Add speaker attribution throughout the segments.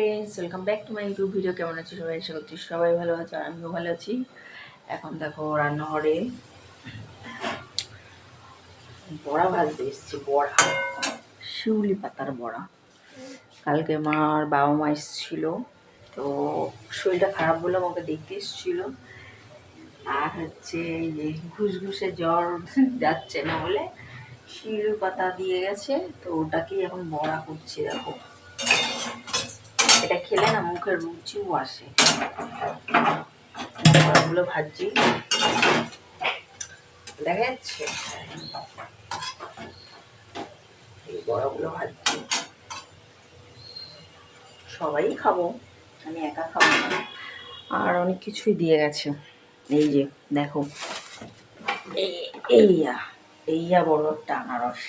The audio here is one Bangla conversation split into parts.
Speaker 1: Friends welcome back to my YouTube video কেমন আছি সবাই? আশা করছি সবাই ভালো আছে আর আমিও ভালো আছি। এখন দেখো রান্নাঘরে বড়া ভাজতে এসেছি, বড়া। শিউলি পাতার বড়া। কালকে মার বাবা মা এসেছিল, তো শরীরটা খারাপ বলে আমাকে দেখতে এসেছিল। আর হচ্ছে যে ঘুষঘুষে জ্বর যাচ্ছে না বলে শিউলি পাতা দিয়ে গেছে, তো ওটাকেই এখন বড়া করছি, দেখো। এটা খেলে না মুখের রুচিও আসে। বড়াগুলো ভাজি দেখা যাচ্ছে? এই বড়াগুলো ভাজছি। সবাই খাব আমি একা খাব না। আর অনেক কিছুই দিয়ে গেছে। এই যে দেখো। এই এইয়া এইয়া বড় একটা আনারস।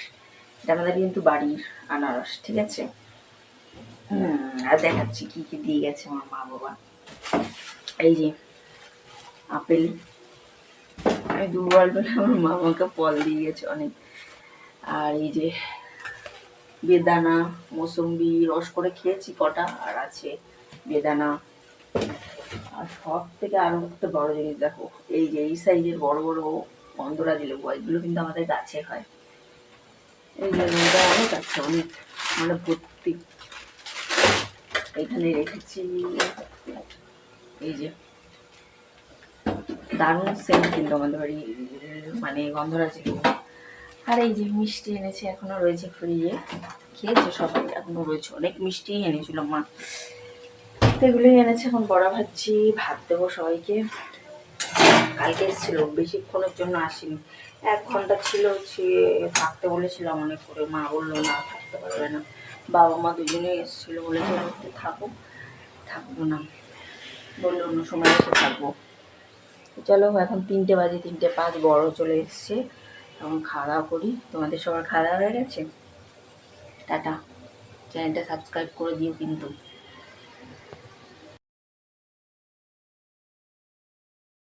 Speaker 1: এটা আমাদের কিন্তু বাড়ির আনারস ঠিক আছে? আর দেখাচ্ছি কি কি দিয়ে গেছে আমার মা বাবা। এই যে, আপেল। আমি দুর্বল বলে আমার মা আমাকে ফল দিয়ে গেছে অনেক। আর এই যে, বেদানা, মৌসম্বি, রস করে খেয়েছি কটা, আর আছে বেদানা। আর সব থেকে আরও একটা বড় জিনিস দেখো, এই যে এই সাইজের বড় বড় গন্ধরাজি লেবু এগুলো কিন্তু আমাদের গাছে হয়। এই যে অনেক আছে, অনেক। মানে ভর্তি এখানে রেখেছি। এই যে। দারুণ সেন্ট কিন্তু আমাদের বাড়ি মানে গন্ধরা ছিল আর এই যে মিষ্টি এনেছি, এখনও রয়েছে ফ্রিজে খেয়েছে সবাই, এখনও রয়েছে অনেক মিষ্টি এনেছিল মা। এগুলোই এনেছে এখন বড়া ভাজছি, ভাত দেবো সবাইকে। কালকে এসেছিল বেশিক্ষণের জন্য আসেনি। এক ঘণ্টা ছিল থাকতে বলেছিলাম অনেক করে, মা বলল, না, থাকতে পারবে না। বাবা মা দুজনেই এসেছিল বলেছে একটু থাকো, থাকব না। বলল, অন্য সময় এসে থাকব। চলো, এখন তিনটে বাজে, তিনটে পাঁচ, বড় চলে এসছে। এখন খাওয়া দাওয়া করি। তোমাদের সবার খাওয়া দাওয়া হয়ে গেছে? টাটা। চ্যানেলটা সাবস্ক্রাইব করে দিও কিন্তু।